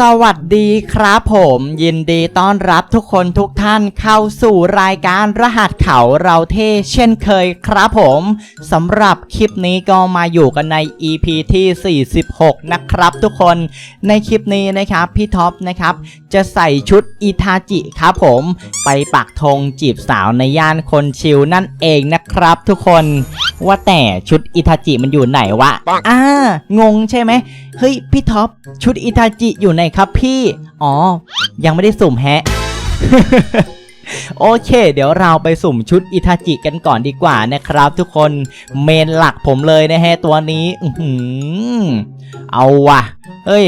สวัสดีครับผมยินดีต้อนรับทุกคนทุกท่านเข้าสู่รายการรหัสเขาเราเท่เช่นเคยครับผมสำหรับคลิปนี้ก็มาอยู่กันใน EP ที่ 46 นะครับทุกคนในคลิปนี้นะครับพี่ท็อปนะครับจะใส่ชุดอิทาจิครับผม ไปปักธงจีบสาวในย่านคนชิลนั่นเองนะครับทุกคนว่าแต่ชุดอิทาจิมันอยู่ไหนวะ อ่า งงใช่ไหม เฮ้ย พี่ท็อป ชุดอิทาจิอยู่ไหนครับพี่ อ๋อ ยังไม่ได้สุ่มแฮะ โอเค เดี๋ยวเราไปสุ่มชุดอิทาจิกันก่อนดีกว่านะครับ ทุกคน เมนหลักผมเลยนะฮะตัวนี้ อือหือเอาว่ะเฮ้ย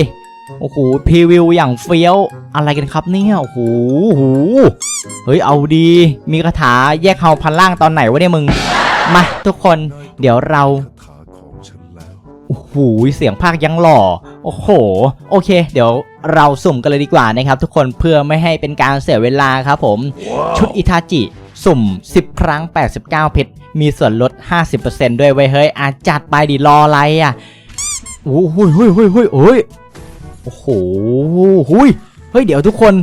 โอ้โห พรีวิวอย่างเฟี้ยว อะไรกันครับเนี่ยโอ้โหโอ้โหเฮ้ย เอาดี มีคาถาแยกเฮาพันล่างตอนไหนวะเนี่ยมึง มาทุกคนเดี๋ยวเราโอ้โหเสียงภาคยังหล่อ โอ้โห โอเค เดี๋ยวเราสุ่มกันเลยดีกว่านะครับทุกคนเพื่อไม่ให้เป็นการเสียเวลาครับผม ชุดอิทาจิ สุ่ม 10 ครั้ง 89 เพชร มีส่วนลด 50%ด้วยไว้ยเฮ้ย อาจัดไปดิรออะไรอะโอ้โหเฮ้ยเฮ้ยเฮ้ยเฮ้ยโอ้โหหุยเฮ้ย เดี๋ยวทุกคน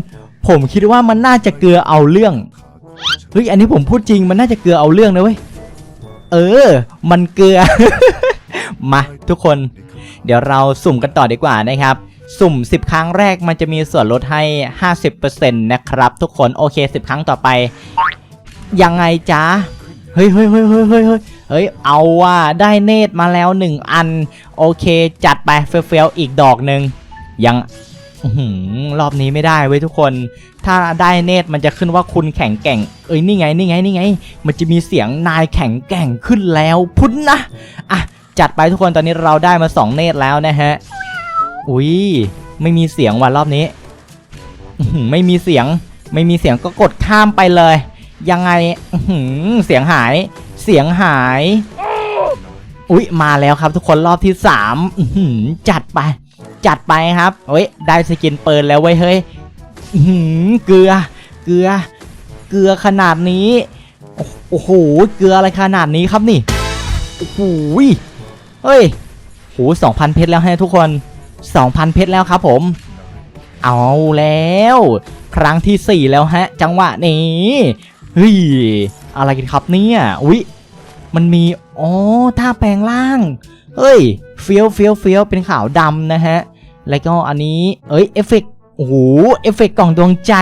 ผมคิดว่ามันน่าจะเกลือเอาเรื่อง เฮ้ย อันนี้ผมพูดจริงมันน่าจะเกลือเอาเรื่องนะเว้ย เออ มันเกลือ มาทุกคน เดี๋ยวเราสุ่มกันต่อดีกว่านะครับ สุ่ม 10 ครั้งแรกมันจะมีส่วนลดให้ 50%นะครับ ทุกคนโอเค 10 ครั้งต่อไป ยังไงจ๊ะเฮ้ยเฮ้ยเฮ้ยเฮ้ยเฮ้ยเฮ้ยเฮ้ยเอาว่าได้เนตรมาแล้ว1อัน โอเค จัดไปเฟลๆอีกดอกหนึ่งยัง รอบนี้ไม่ได้เว้ยทุกคน ถ้าได้เนตรมันจะขึ้นว่าคุณแข็งแกร่ง เอ้ยนี่ไงนี่ไงนี่ไง มันจะมีเสียงนายแข็งแกร่งขึ้นแล้วพุ่นนะอะจัดไปทุกคนตอนนี้เราได้มา 2 เนตรแล้วนะฮะ อุ้ยไม่มีเสียงว่ะรอบนี้ ไม่มีเสียง ไม่มีเสียงก็กดข้ามไปเลย ยังไงเสียงหาย เสียงหาย อุ้ยมาแล้วครับทุกคนรอบที่สามจัดไป จัดไปครับเฮ้ยได้สกินเปิดแล้วเว้ยเฮ้ยเกลือ เกลือ เกลือขนาดนี้ โอ้โห เกลืออะไรขนาดนี้ครับนี่ โอ้โหยเฮ้ยโหสองพันเพชรแล้วให้ทุกคนสองพันเพชรแล้วครับผม เอาแล้ว ครั้งที่สี่แล้วฮะ จังหวะนี้ เฮ้ย อะไรกันครับเนี่ยอุ๊ยมันมี อ๋อ ท่าแปลงร่าง เฮ้ย เฟี้ยวเฟี้ยวเฟี้ยวเป็นขาวดำนะฮะ แล้วก็อันนี้ เอ้ย เอฟเฟกต์โอ้โห เอฟเฟกต์กล่องดวงใจ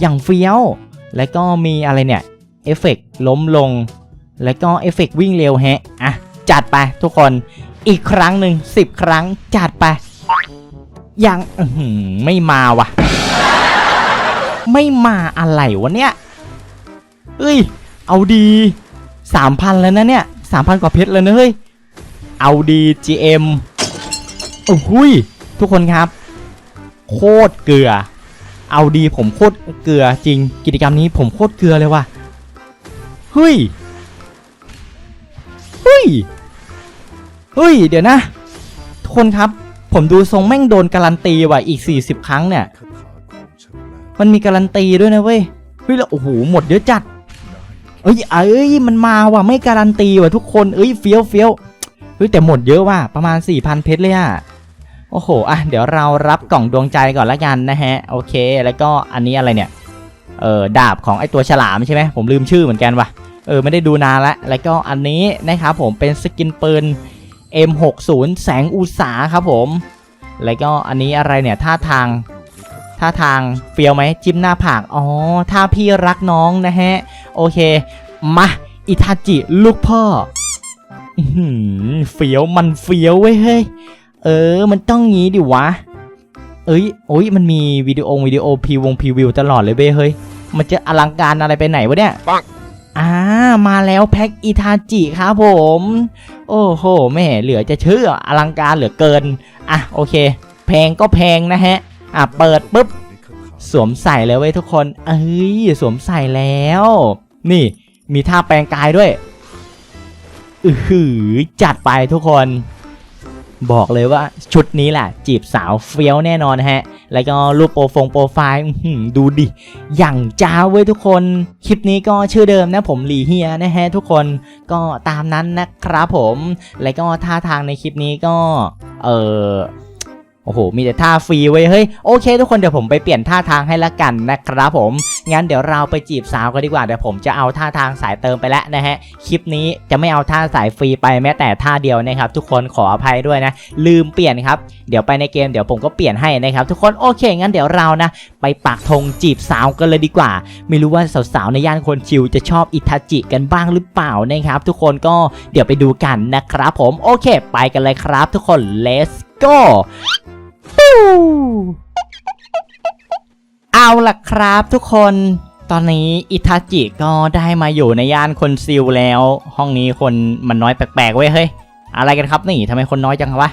อย่างเฟี้ยว แล้วก็มีอะไรเนี่ย เอฟเฟกต์ล้มลง แล้วก็เอฟเฟกต์วิ่งเร็วแฮะ อะ จัดไปทุกคน อีกครั้งหนึ่งสิบครั้ง จัดไป ยังไม่มาวะไม่มาอะไรวะเนี่ยเอ้ย เอาดีสามพันแล้วนะเนี่ยสามพันกว่าเพชรเลยนะเฮ้ย เอาดี GM โอ้โหุย ทุกคนครับ โคตรเกลือ เอาดีผมโคตรเกลือจริง กิจกรรมนี้ผมโคตรเกลือเลยว่ะเฮ้ยเฮ้ยเฮ้ย เดี๋ยวนะ ทุกคนครับ ผมดูทรงแม่งโดนการันตีว่ะอีก 40 ครั้งเนี่ย มันมีการันตีด้วยนะเว้ยเฮ้ยแล้วโอ้โหหมดเยอะจัดเอ้ยเอ้ยมันมาว่ะไม่การันตีว่ะทุกคนเอ้ยเฟี้ยวเฟี้ยวเฮ้ยแต่หมดเยอะว่ะประมาณ4,000เพชรเลยอะ โอ้โห อะ เดี๋ยวเรารับกล่องดวงใจก่อนละกันนะฮะ โอเค แล้วก็อันนี้อะไรเนี่ย เออดาบของไอตัวฉลามใช่ไหม ผมลืมชื่อเหมือนกันว่ะ เออ ไม่ได้ดูนานละ แล้วก็อันนี้นะครับผมเป็นสกินปืน M60 แสงอุตสาครับผม แล้วก็อันนี้อะไรเนี่ย ท่าทาง ท่าทางเฟียวไหม จิ้มหน้าผาก อ๋อ ถ้าพี่รักน้องนะฮะ โอเค มา อิทาจิลูกพ่ออื้อหือเฟียวมันเฟียวเว้ยเฮ้ย เออ มันต้องงี้ดิวะ เอ้ยโอ้ยมันมีวิดีโอวิดีโอพรีวงพรีวิวตลอดเลยเว้ยเฮ้ย มันจะอลังการอะไรไปไหนวะเนี่ยปังอ่า มาแล้วแพ็คอิทาจิครับผม โอ้โหแม่เหลือจะเชื่ออลังการเหลือเกิน อะโอเค แพงก็แพงนะฮะ อะเปิดปุ๊บในคาถาสวมใส่เลยเว้ยทุกคน เอ้ยสวมใส่แล้ว นี่มีท่าแปลงกายด้วยอือหือจัดไปทุกคน บอกเลยว่าชุดนี้แหละจีบสาวเฟี้ยวแน่นอนฮะ แล้วก็รูปโปรฟงโปรไฟล์ดูดิ อย่างจ้าเว้ยทุกคน คลิปนี้ก็ชื่อเดิมนะผมหลีเฮียนะฮะทุกคนก็ตามนั้นนะครับผม แล้วก็ท่าทางในคลิปนี้ก็ เออ โอ้โห มีแต่ท่าฟรีไว้เฮ้ย โอเค ทุกคนเดี๋ยวผมไปเปลี่ยนท่าทางให้ละกันนะครับผม งั้นเดี๋ยวเราไปจีบสาวกันดีกว่า เดี๋ยวผมจะเอาท่าทางสายเติมไปแล้วนะฮะ คลิปนี้จะไม่เอาท่าสายฟรีไปแม้แต่ท่าเดียวนะครับ ทุกคนขออภัยด้วยนะ ลืมเปลี่ยนครับ เดี๋ยวไปในเกมเดี๋ยวผมก็เปลี่ยนให้นะครับทุกคน โอเค งั้นเดี๋ยวเรานะ ไปปักธงจีบสาวกันเลยดีกว่า ไม่รู้ว่าสาวๆในย่านคนชิวจะชอบอิทาจิกันบ้างหรือเปล่านะครับ ทุกคนก็เดี๋ยวไปดูกันนะครับผม โอเค ไปกันเลยครับ ทุกคน let's go เอาล่ะครับทุกคนตอนนี้อิทาจิก็ได้มาอยู่ในย่านคนซิลแล้ว ห้องนี้คนมันน้อยแปลกๆเว้ยเฮ้ยอะไรกันครับนี่ทำไมคนน้อยจังวะ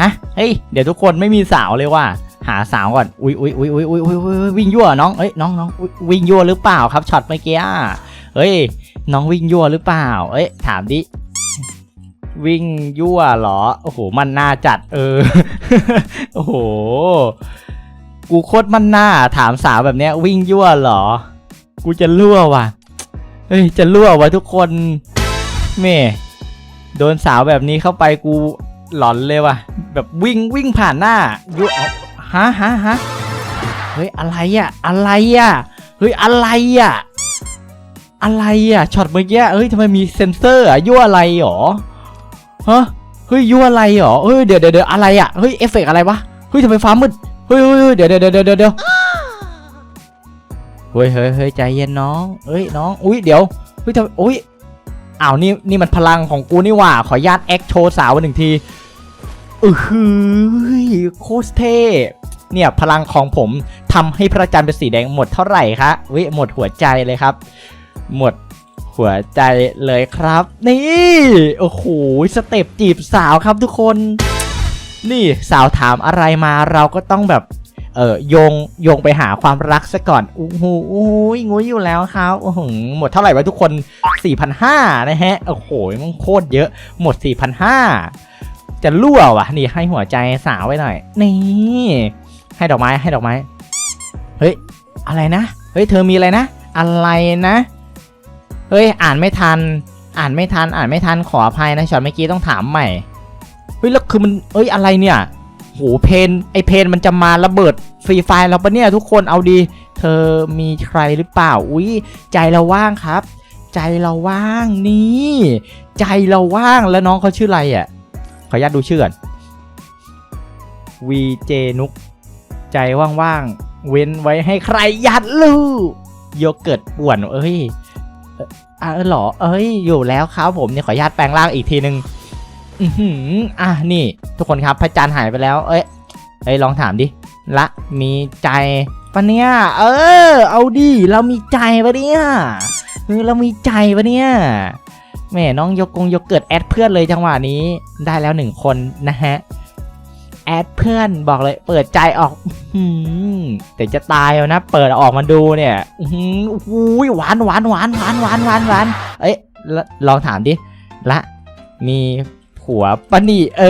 ฮะเฮ้ยเดี๋ยวทุกคนไม่มีสาวเลยว่ะหาสาวก่อนอุ้ยอุ้ยอุ้ยอุ้ยอุ้ยอุ้ยอุ๊ยวิ่งยั่วน้องเอ้ยน้องน้องอุ๊ยวิ่งยั่วหรือเปล่าครับช็อตเมื่อกี้อะเฮ้ยน้องวิ่งยั่วหรือเปล่า เอ้ยถามดิ วิ่งยั่วเหรอ โอ้โห มันน่าจัด เออ โอ้โห กูโคตรมันหน้า ถามสาวแบบเนี้ย วิ่งยั่วเหรอ กูจะรั่วว่ะ เฮ้ย จะรั่วว่ะทุกคนเม่โดนสาวแบบนี้เข้าไปกูหลอนเลยว่ะ แบบวิ่งวิ่งผ่านหน้ายั่วเอาฮะฮะฮะเฮ้ย อะไรอะ อะไรอะ เฮ้ย อะไรอะ อะไรอะ ช็อตเมื่อกี้ เฮ้ยทำไมมีเซ็นเซอร์อะยั่วอะไรหรอ ฮะเฮ้ยยั่วอะไรเหรอเฮ้ยเดี๋ยวเดี๋ยวอะไรอะเฮ้ยเอฟเฟกอะไรวะเฮ้ยทำไมฟ้ามืดเฮ้ยเฮ้ยเดี๋ยวเดี๋ยวเดี๋ยวเดี๋ยวเฮ้ยเฮ้ยเฮ้ยใจเย็นน้องเฮ้ยน้องอุ้ยเดี๋ยวเฮ้ยทำอุ้ยอ้าวนี่นี่มันพลังของกูนี่หว่าขอญาตแอคโชว์สาวหนึ่งทีอือหือโคตรเท่เนี่ยพลังของผมทำให้พระจันทร์เป็นสีแดงหมดเท่าไหร่คะวิหมดหัวใจเลยครับ หมด หัวใจเลยครับ นี่ โอ้โหสเต็ปจีบสาวครับทุกคน นี่สาวถามอะไรมาเราก็ต้องแบบ เออโยงโยงไปหาความรักซะก่อนโอ้โหโอ้งุ้ยอยู่แล้วครับโอ้โหหมดเท่าไหร่วะทุกคน4,500นะฮะ โอ้โหมันโคตรเยอะหมด4,500จะรั่ววะนี่ให้หัวใจสาวไว้หน่อย นี่ ให้ดอกไม้ให้ดอกไม้ เฮ้ย อะไรนะ เฮ้ย เธอมีอะไรนะ อะไรนะ เฮ้ยอ่านไม่ทัน อ่านไม่ทัน อ่านไม่ทันขออภัยนะช็อตเมื่อกี้ต้องถามใหม่ เฮ้ยแล้วคือมันเอ้ยอะไรเนี่ยโหเพนไอเพนมันจะมาระเบิดฟรีไฟล์เราปะเนี่ยทุกคนเอาดี เธอมีใครหรือเปล่า อุ้ยใจเราว่างครับ ใจเราว่างนี่ ใจเราว่างแล้วน้องเขาชื่ออะไรอะขออนุญาตดูชื่อก่อนวีเจนุก ใจว่างๆเว้นไว้ให้ใครยัดลูกโยเกิร์ตป่วนเอ้ย อะเออเหรอ เอ้ย อยู่แล้วครับผมเนี่ยขออนุญาตแปลงร่างอีกทีนึง อือหืออะนี่ ทุกคนครับพระจันทร์หายไปแล้ว เอ้ย เอ้ยลองถามดิ ละมีใจปะเนี่ย เออ เอาดิ เรามีใจปะเนี่ยเออเรามีใจปะเนี่ยแม่น้องยกกงยกเกิดแอดเพื่อนเลยจังหวะนี้ ได้แล้วหนึ่งคนนะฮะ แอดเพื่อนบอกเลยเปิดใจออกอื้อหือแต่จะตายแล้วนะ เปิดออกมาดูเนี่ยอื้อหืออุ้ยหวานหวานหวานหวานหวานหวานหวานเอ้ยละลองถามดิละมีผัวปะนี่เอ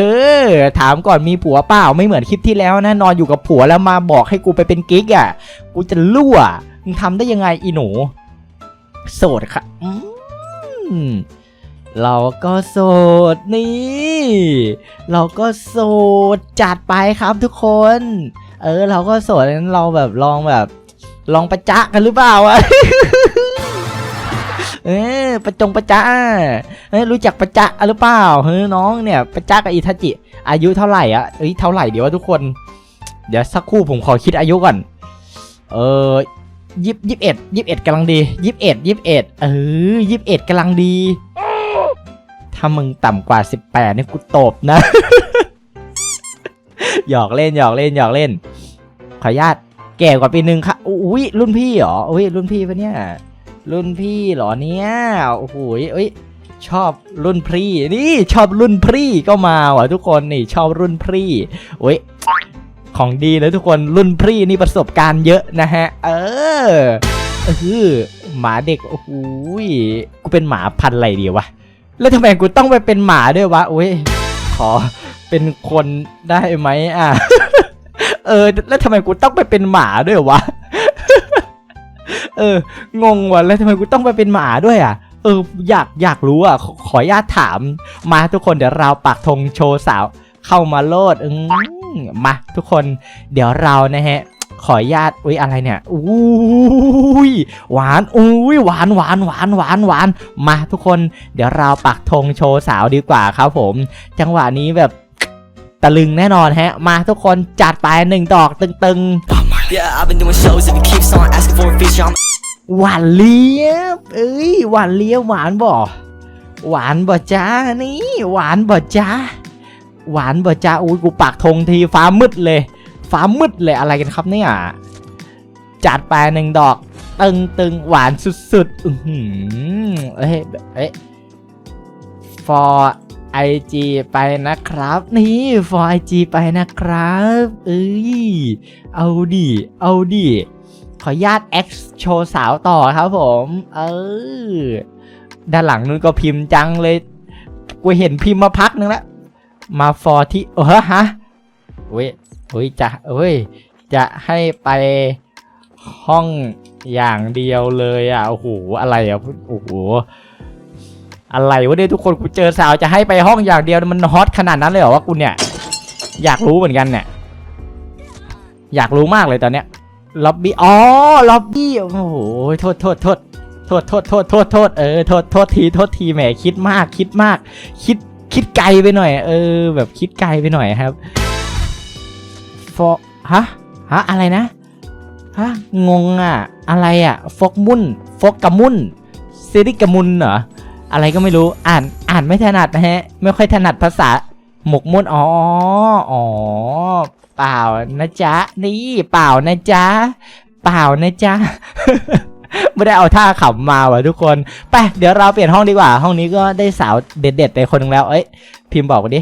อ ถามก่อนมีผัวเปล่าไม่เหมือนคลิปที่แล้วนะนอนอยู่กับผัวแล้วมาบอกให้กูไปเป็นกิ๊กอะ กูจะรั่วมึงทำได้ยังไงอีหนู โสดค่ะอืม เราก็โสดนี่ เราก็โสดจัดไปครับทุกคน เออ เราก็โสดงั้นเราแบบลองแบบ ลองประจะกันหรือเปล่าวะเออประจงประจ๊ะเอ้ยรู้จักประจ๊ะหรือเปล่าเฮ้ยน้องเนี่ยประจ๊ะกับอิทาจิ อายุเท่าไหร่อะเอ้ยเท่าไหร่เดี๋ยววะทุกคน เดี๋ยวสักครู่ผมขอคิดอายุก่อน เออยี่สิบเอ็ดยี่สิบเอ็ดกำลังดียี่สิบเอ็ดยี่สิบเอ็ดเออยี่สิบเอ็ดกำลังดี ถ้ามึงต่ำกว่าสิบแปดนี่กูตบนะ หยอกเล่นหยอกเล่นหยอกเล่น ขออนุญาตแก่กว่าปีหนึ่งค่ะอุ้ยรุ่นพี่เหรออุ้ยรุ่นพี่ปะเนี่ย รุ่นพี่เหรอเนี่ยโอ้โหเอ้ยชอบรุ่นพี่นี่ชอบรุ่นพี่ก็มาว่ะทุกคนนี่ชอบรุ่นพี่โอ้ยของดีเลยทุกคนรุ่นพี่นี่ประสบการณ์เยอะนะฮะ เออเออหมาเด็กโอ้โหกูเป็นหมาพันอะไรดีวะ แล้วทำไมกูต้องไปเป็นหมาด้วยวะโอ้ยขอเป็นคนได้ไหมอะ เออ แล้วทำไมกูต้องไปเป็นหมาด้วยวะ เออ งงว่ะ แล้วทำไมกูต้องไปเป็นหมาด้วยอะ เออ อยากอยากรู้อะ ขออนุญาตถาม มาทุกคนเดี๋ยวเราปักธงโชว์สาว เข้ามาโลดอืมมมาทุกคน เดี๋ยวเรานะฮะ ขออนุญาตอุ้ยอะไรเนี่ยอุ้ยหวานอุ้ยหวานหวานหวานหวานหวานมาทุกคน เดี๋ยวเราปักธงโชว์สาวดีกว่าครับผม จังหวะนี้แบบตะลึงแน่นอนฮะ มาทุกคนจัดไปหนึ่งดอกตึง Yeah, I've been doing shows. If you keep on asking for a feature, I'm ๆหวานเลียบเอ้ยหวานเลียบหวานบ่หวานบ่จ้านี่ หวานบ่จ้าหวานบ่จ้าอุ้ยกูปักธงทีฟ้ามืดเลย ฟ้ามืดเลยอะไรกันครับเนี่ยจัดไปหนึ่งดอก ตึงตึงหวานสุดๆ อือหือเอ้ยเอ้ย for IG ไปนะครับ นี่ for IG ไปนะครับ เอ้ย เอาดิ เอาดิ ขอญาต X โชว์สาวต่อครับผม เออ ด้านหลังนู้นก็พิมพ์จังเลย กูเห็นพิมพ์มาพักนึงแล้ว มา for ที่ เออฮะเว้ย เฮ้ยจะเฮ้ย จะให้ไปห้องอย่างเดียวเลยอะ โอ้โห อะไรอะ โอ้โห อะไรวะเนี่ยทุกคนกูเจอสาวจะให้ไปห้องอย่างเดียวมันฮอตขนาดนั้นเลยเหรอวะกูเนี่ย อยากรู้เหมือนกันเนี่ย อยากรู้มากเลยตอนเนี้ย ล็อบบี้ อ๋อ ล็อบบี้ โอ้โห โทษโทษโทษโทษโทษโทษโทษโทษเออ โทษโทษที โทษที แหม คิดมาก คิดมาก คิด คิดไกลไปหน่อย เออ แบบคิดไกลไปหน่อยครับ ฟอฮะ ฮะ อะไรนะ ฮะ งงอะ อะไรอะฟกมุนฟกกะมุนซิริกะมุนเหรอ อะไรก็ไม่รู้ อ่าน อ่านไม่ถนัดนะฮะ ไม่ค่อยถนัดภาษา หมกมุ่น อ๋อ อ๋อ เปล่านะจ๊ะ นี่ เปล่านะจ๊ะ เปล่านะจ๊ะไม่ได้เอาท่าขำมาว่ะทุกคน ไป เดี๋ยวเราเปลี่ยนห้องดีกว่า ห้องนี้ก็ได้สาวเด็ดๆไปคนนึงแล้ว เอ้ย พิมพ์บอกดิ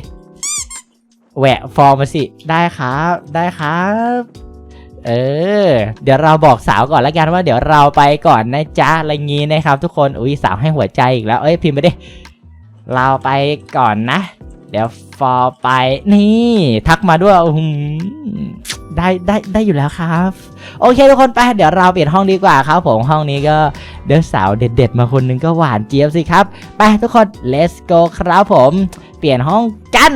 แหวะฟอร์มมาสิ ได้ครับ ได้ครับ เออ เดี๋ยวเราบอกสาวก่อนแล้วกันว่าเดี๋ยวเราไปก่อนนะจ๊ะ อะไรงี้นะครับ ทุกคน อุ้ยสาวให้หัวใจอีกแล้ว เอ้ยพิมพ์ไปดิ เราไปก่อนนะ เดี๋ยวฟอร์ไป นี่ ทักมาด้วยได้ได้ได้อยู่แล้วครับ โอเคทุกคนไป เดี๋ยวเราเปลี่ยนห้องดีกว่าครับผมห้องนี้ก็เดี๋ยวสาวเด็ด ๆ มาคนนึงก็หวานเจี๊ยบสิครับ ไปทุกคน let's go ครับผม เปลี่ยนห้องกัน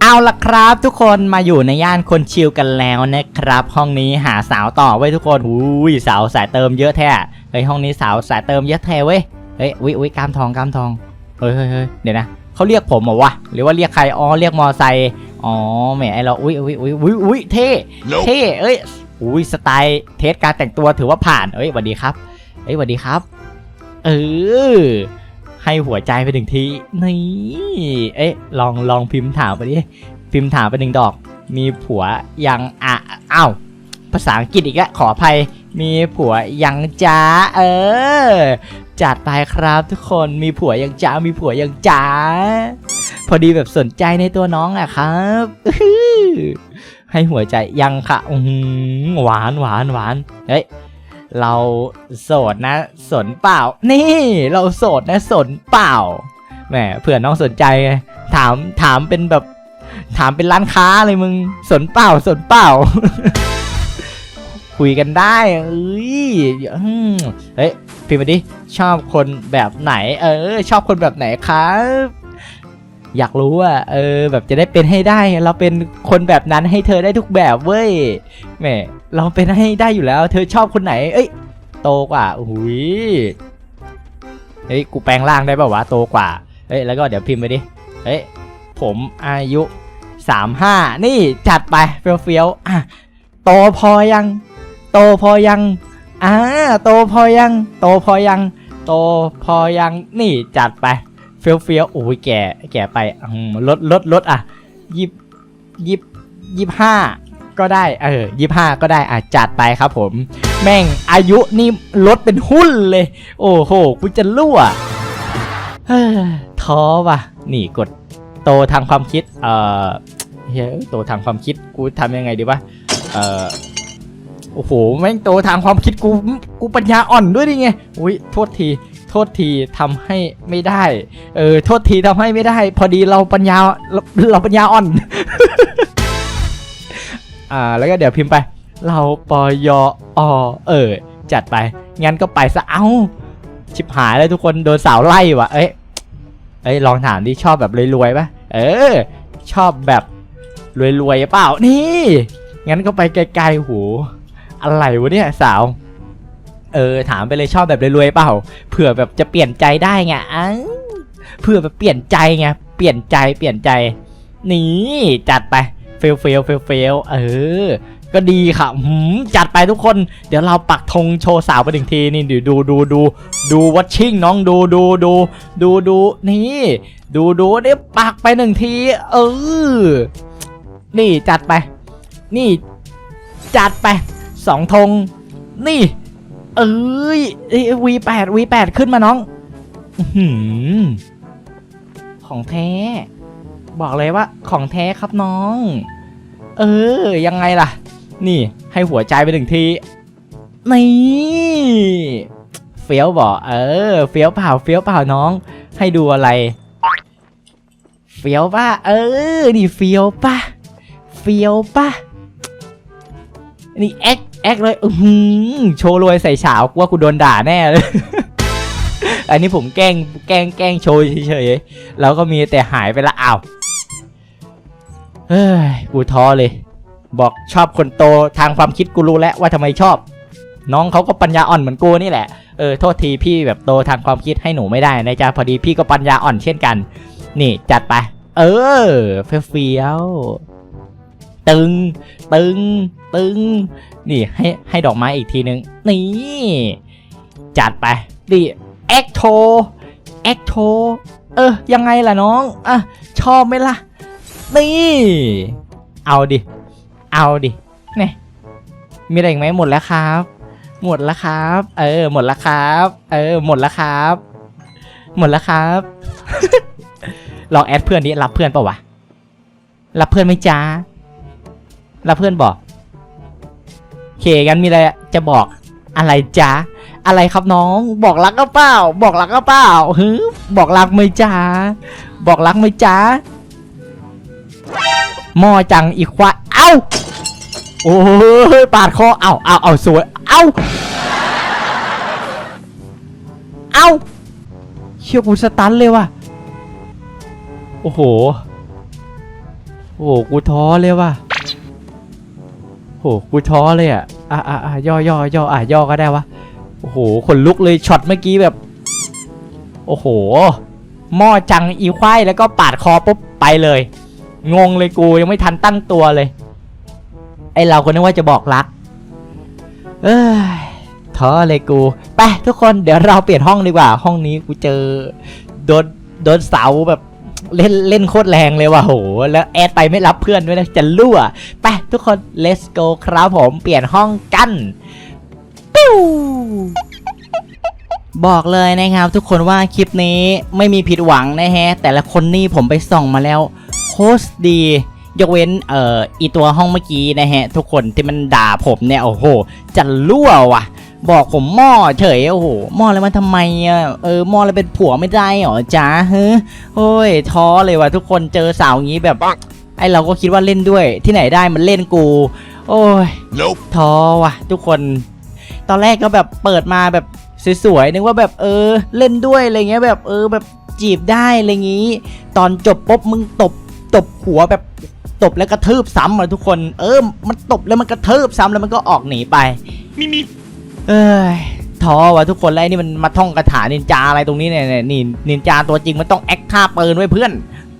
เอาละครับทุกคนมาอยู่ในย่านคนชิลกันแล้วนะครับ ห้องนี้หาสาวต่อไว้ยทุกคนหูยสาวสายเติมเยอะแท้เฮ้ยห้องนี้สาวสายเติมเยอะแท้เว้ยเฮ้ยอุ้ยอุ้ยกามทองกามทองเฮ้ยเฮ้ยเฮ้ยเดี๋ยวนะเขาเรียกผมเหรอวะหรือว่าเรียกใครอ๋อเรียกมอไซค์อ๋อแหมไอเราอุ้ยอุ้ยอุ้ยอุ้ยอุ้ยเท่เท่เอ้ยอุ้ยสไตล์เทสการแต่งตัวถือว่าผ่านเอ้ยสวัสดีครับเอ้ยสวัสดีครับ เออ ให้หัวใจไปหนึ่งทีนี่เอ๊ะ ลองลองพิมพ์ถามไปดิพิมพ์ถามไปหนึ่งดอก มีผัวยังอะอ้าวภาษาอังกฤษอีกแล้วขออภัยมีผัวยังจ้าเออ จัดไปครับทุกคนมีผัวยังจ้ามีผัวยังจ้าพอดีแบบสนใจในตัวน้องอะครับให้หัวใจยังค่ะอื้อหือหวานหวานหวานเฮ้ย เราโสดนะสนเปล่า นี่เราโสดนะสนเปล่าแหมเผื่อน้องสนใจไงถามถามเป็นแบบ ถามเป็นร้านค้าเลยมึงสนเปล่าสนเปล่า คุยกันได้เอ้ยเฮ้ยพิมพ์มาดิชอบคนแบบไหน เออ ชอบคนแบบไหนครับ อยากรู้อะเออแบบจะได้เป็นให้ได้ เราเป็นคนแบบนั้นให้เธอได้ทุกแบบเว้ยแหมเราเป็นให้ได้อยู่แล้ว เธอชอบคนไหน เอ้ย โตกว่าอุ้ยเฮ้ยกูแปลงร่างได้ป่าวะโตกว่าเฮ้ยแล้วก็เดี๋ยวพิมพ์ไปดิเฮ้ยผมอายุสามห้านี่จัดไปเฟี้ยวๆอะโตพอยัง โตพอยังอ่าโตพอยัง โตพอยัง โตพอยังนี่จัดไป เฟี้ยวเฟี้ยวๆโอ้ยแก่แก่ไปลดลดลดอะยิบยิบยิบห้าก็ได้เออยิบห้าก็ได้อะจัดไปครับผม แม่งอายุนี่ลดเป็นหุ้นเลย โอ้โหกูจะรั่วเฮ้ยท้อว่ะ นี่กดโตทางความคิด เอ่อเฮ้ยโตทางความคิดกูทำยังไงดีวะเอ่อโอ้โหแม่งโตทางความคิดกูกูปัญญาอ่อนด้วยดิไงอุ้ยโทษที โทษทีทำให้ไม่ได้ เออ โทษทีทำให้ไม่ได้ พอดีเราปัญญาเราเราปัญญาอ่อน อ่า แล้วก็เดี๋ยวพิมพ์ไป เราปยอเออ จัดไป งั้นก็ไปซะ เอ้า ชิบหายเลยทุกคนโดนสาวไล่ว่ะเอ้ย เอ้ย ลองถามดิชอบแบบรวยๆปะเออ ชอบแบบรวยๆเปล่า นี่ งั้นก็ไปไกลๆหู อะไรวะเนี่ยสาว เออถามไปเลยชอบแบบรวยๆเปล่าเผื่อแบบจะเปลี่ยนใจได้ไงเผื่อแบบเปลี่ยนใจไงเปลี่ยนใจเปลี่ยนใจนี่จัดไปเฟลเฟลเฟลเฟลเออ ก็ดีค่ะหืมจัดไปทุกคน เดี๋ยวเราปักธงโชว์สาวไปหนึ่งทีนี่ดูดูดูดูดูวัชชิ่งน้องดูดูดูดูดูนี่ ดูดูเดี๋ยวปักไปหนึ่งที เออ นี่จัดไป นี่ จัดไปสองธงนี่ เอ้ยวีแปดวีแปดขึ้นมาน้องหือของแท้ บอกเลยว่า ของแท้ครับน้อง เออ ยังไงล่ะ นี่ให้หัวใจไปหนึ่งทีนี่เฟี้ยวบอก เออ เฟี้ยวเปล่า เฟี้ยวเปล่าน้อง ให้ดูอะไร เฟี้ยวป่ะ เออ นี่เฟี้ยวป่ะ เฟี้ยวป่ะ นี่แอค แอคเลยอือหือโชว์รวยใส่ฉาวกูว่ากูโดนด่าแน่เลย อันนี้ผมแกล้งแกล้งแกล้งโชว์เฉยๆแล้วก็มีแต่หายไปละอ้าวเฮ้ยกูท้อเลย บอกชอบคนโตทางความคิดกูรู้แล้วว่าทำไมชอบ น้องเขาก็ปัญญาอ่อนเหมือนกูนี่แหละเออโทษทีพี่แบบโตทางความคิดให้หนูไม่ได้นะจ๊ะพอดีพี่ก็ปัญญาอ่อนเช่นกัน นี่จัดไป เออเฟี้ยวตึง ตึง ตึง นี่ให้ให้ดอกไม้อีกทีนึง นี่ จัดไปดิแอคโทแอคโทเออ ยังไงล่ะน้อง อะ ชอบไหมล่ะ นี่ เอาดิ เอาดิเนี่ยมีอะไรอีกไหมหมดแล้วครับ หมดแล้วครับ เออ หมดแล้วครับ เออ หมดแล้วครับ หมดแล้วครับ ลองแอดเพื่อนดิรับเพื่อนป่าวะ รับเพื่อนไหมจ้ารับเพื่อนบอก เคกันมีอะไรจะบอกอะไรจ๊ะอะไรครับน้องบอกรักก็เปล่า บอกรักก็เปล่าฮึบอกรักไหมจ๊ะบอกรักไหมจ๊ะมอจังอีควาเอ้าโอ้ยปาดคอเอ้าเอ้าเอ้าสวยเอ้าเอ้าเชี่ยกูสตันเลยว่ะโอ้โหโอ้โหกูท้อเลยว่ะโหกูท้อเลยอะ อะอะอะย่อย่อย่ออะย่อก็ได้วะโอ้โหขนลุกเลยช็อตเมื่อกี้แบบ โอ้โหหม้อจังอีควายแล้วก็ปาดคอปุ๊บไปเลย งงเลยกูยังไม่ทันตั้งตัวเลย ไอเราก็นึกว่าจะบอกรัก เอ้ยท้อเลยกูไปทุกคนเดี๋ยวเราเปลี่ยนห้องดีกว่า ห้องนี้กูเจอโดนโดนเสาแบบ เล่นเล่นโคตรแรงเลยว่ะโห แล้วแอดไปไม่รับเพื่อนด้วยนะ จะรั่ว ไปทุกคน let's go ครับผม เปลี่ยนห้องกันปิ้วบอกเลยนะครับ ทุกคนว่าคลิปนี้ไม่มีผิดหวังนะฮะ แต่ละคนนี่ผมไปส่องมาแล้วโคตรดี ยกเว้นเอ่ออีตัวห้องเมื่อกี้นะฮะ ทุกคนที่มันด่าผมเนี่ย โอ้โห จะรั่วว่ะ บอกผมหม้อเฉยโอ้โหหม้ออะไรมาทำไมอะเออหม้ออะไรเป็นผัวไม่ได้เหรอจ๊ะเฮ้ยโอ้ยท้อเลยว่ะทุกคนเจอสาวอย่างนี้แบบไอเราก็คิดว่าเล่นด้วย ที่ไหนได้มันเล่นกู โอ้ย Nope ท้อว่ะ ทุกคน ตอนแรกก็แบบเปิดมาแบบสวยๆนึกว่าแบบเออ เล่นด้วยอะไรเงี้ยแบบเออแบบจีบได้อะไรงี้ ตอนจบปุ๊บมึงตบตบหัวแบบตบแล้วกระทืบซ้ำอะทุกคน เออ มันตบแล้วมันกระทืบซ้ำแล้วมันก็ออกหนีไปมีมี เอ้ยท้อว่ะทุกคนแล้วไอ้นี่มันมาท่องคาถานินจาอะไรตรงนี้เนี่ยเนี่ยนี่นินจาตัวจริงมันต้องแอคท่าปืนไว้เพื่อน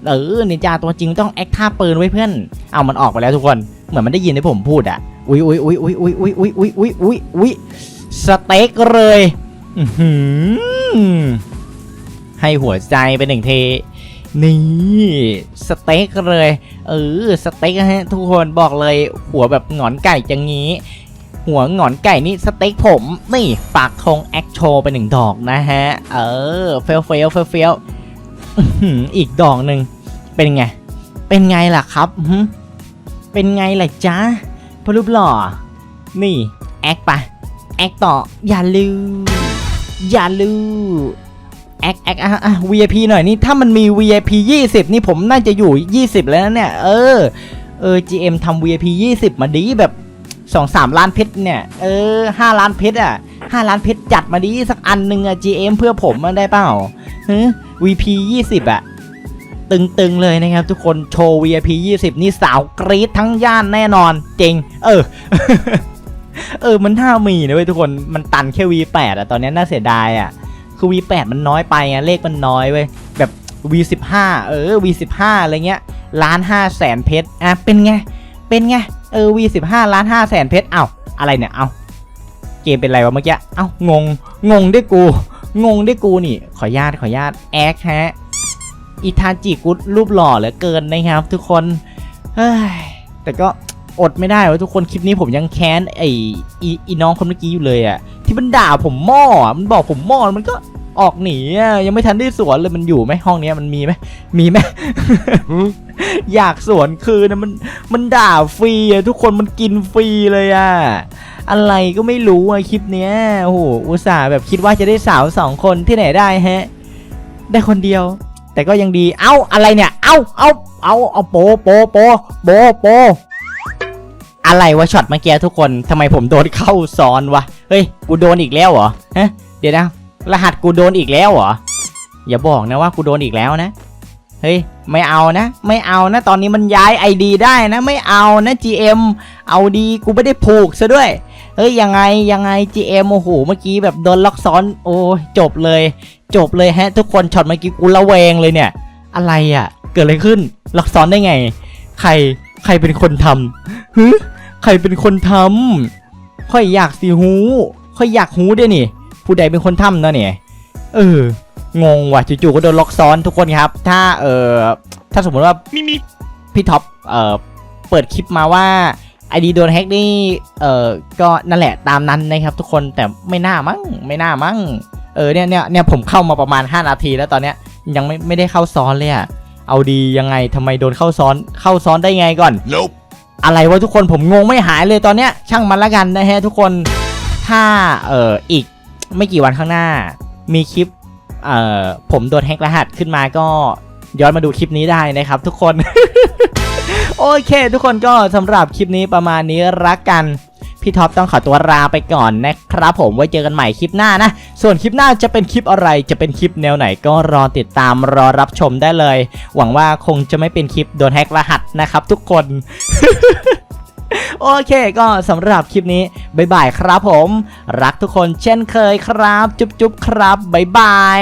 เออนินจาตัวจริงต้องแอคท่าปืนไว้เพื่อน เอามันออกไปแล้วทุกคน เหมือนมันได้ยินที่ผมพูดอะ อุ้ยอุ้ยอุ้ยอุ้ยอุ้ยอุ้ยอุ้ยอุ้ยอุ้ยอุ้ยอุ้ยสเต็กเลยอือให้หัวใจไปหนึ่งเท นี่สเต็กเลย เออสเต็กฮะทุกคนบอกเลยหัวแบบหงอนไก่จังงี้ หัวหงอนไก่นี่สเต็กผมนี่ปากธงแอคโชว์ไปหนึ่งดอกนะฮะ เออเฟลเฟลเฟลเฟลอีกดอกหนึ่งเป็นไง เป็นไงล่ะครับเป็นไงล่ะจ๊ะพรูปหล่อ นี่แอคไปะแอคต่ออย่าลืมอย่าลืมแอคแอคอะอะ VIP หน่อยนี่ถ้ามันมี VIP 20 นี่ผมน่าจะอยู่ 20 แล้วนะเนี่ย เออเออ GM ทำ VIP 20 มาดีแบบ สองสามล้านเพชรเนี่ย เออห้าล้านเพชรอะห้าล้านเพชรจัดมาดีสักอันหนึ่งอะ GM เพื่อผมมันได้เปล่าฮึ VP ยี่สิบอะ ตึงๆเลยนะครับ ทุกคนโชว์ VIP 20นี่สาวกรี๊ดทั้งย่านแน่นอนจริง เออ เออมันท่ามีนะเว้ยทุกคนมันตันแค่ V8 อะตอนนี้น่าเสียดายอะคือ V8 มันน้อยไปอะเลขมันน้อยเว้ยแบบ V15 เออ V15 อะไรเงี้ยล้านห้าแสนเพชรอะเป็นไง เป็นไง เออ V15 ล้านห้าแสนเพชรเอ้าอะไรเนี่ยเอ้าเกมเป็นไรวะเมื่อกี้เอ้างงงงด้วยกู งงด้วยกูนี่ ขออนุญาตขออนุญาตแอคฮะอิทาจิกุดรูปหล่อเหลือเกินนะครับ ทุกคนเฮ้ยแต่ก็อดไม่ได้ว่าทุกคนคลิปนี้ผมยังแค้นไอ้อีน้องคนเมื่อกี้อยู่เลยอะที่มันด่าผมหม้ออะมันบอกผมหม้อมันก็ออกหนีอะยังไม่ทันได้สวนเลยมันอยู่ไหมห้องนี้มันมีไหมมีไหม อยากสวนคืนนะมันมันด่าฟรีอะทุกคนมันกินฟรีเลยอะอะไรก็ไม่รู้อะคลิปเนี้ยโอ้โหอุตส่าห์แบบคิดว่าจะได้สาวสองคนที่ไหนได้ฮะ ได้คนเดียว แต่ก็ยังดีเอ้าอะไรเนี่ย เอ้าเอ้าเอาเอาโปโปโปโปโปอะไรวะช็อตเมื่อกี้ทุกคนทำไมผมโดนเข้าซ้อนวะเฮ้ยกูโดนอีกแล้วเหรอฮะเดี๋ยวนะรหัสกูโดนอีกแล้วเหรออย่าบอกนะว่ากูโดนอีกแล้วนะ เฮ้ยไม่เอานะ ไม่เอานะ ตอนนี้มันย้าย ID ได้นะ ไม่เอานะ GM เอาดีกูไม่ได้ผูกซะด้วยเฮ้ยยังไงยังไง GM โอ้โหเมื่อกี้แบบโดนล็อกซ้อน โอ้จบเลย จบเลยฮะ ทุกคนช็อตเมื่อกี้กูระแวงเลยเนี่ย อะไรอะ่ะ เกิดอะไรขึ้นล็อกซ้อนได้ไง ใครใครเป็นคนทำฮึใครเป็นคนทำค่อยอยากสิหูค่อยอยากหูด้วยนี่ ผู้ใดเป็นคนทำเนาะเนี่ยเออ งงว่ะจู่ๆก็โดนล็อกซ้อนทุกคนครับ ถ้าเออถ้าสมมติว่าพี่ท็อปเออเปิดคลิปมาว่าไอดีโดนแฮกนี่เออก็นั่นแหละตามนั้นนะครับทุกคนแต่ไม่น่ามั้งไม่น่ามั้งเออเนี่ยเนี่ยเนี่ยผมเข้ามาประมาณ 5 นาทีแล้วตอนเนี้ยยังไม่ไม่ได้เข้าซ้อนเลยอะเอาดียังไงทำไมโดนเข้าซ้อนเข้าซ้อนได้ไงก่อน Nope อะไรวะทุกคนผมงงไม่หายเลยตอนเนี้ยช่างมันละกันนะฮะทุกคนถ้าเอ่ออีกไม่กี่วันข้างหน้า มีคลิป เอ่อผมโดนแฮกรหัสขึ้นมาก็ย้อนมาดูคลิปนี้ได้นะครับทุกคน โอเค ทุกคนก็สำหรับคลิปนี้ประมาณนี้รักกันพี่ท็อปต้องขอตัวลาไปก่อนนะครับผมไว้เจอกันใหม่คลิปหน้านะ ส่วนคลิปหน้าจะเป็นคลิปอะไรจะเป็นคลิปแนวไหนก็รอติดตามรอรับชมได้เลย หวังว่าคงจะไม่เป็นคลิปโดนแฮกรหัสนะครับทุกคน โอเคก็สำหรับคลิปนี้บ๊ายบายครับผม รักทุกคนเช่นเคยครับ จุ๊บจุ๊บครับบ๊ายบาย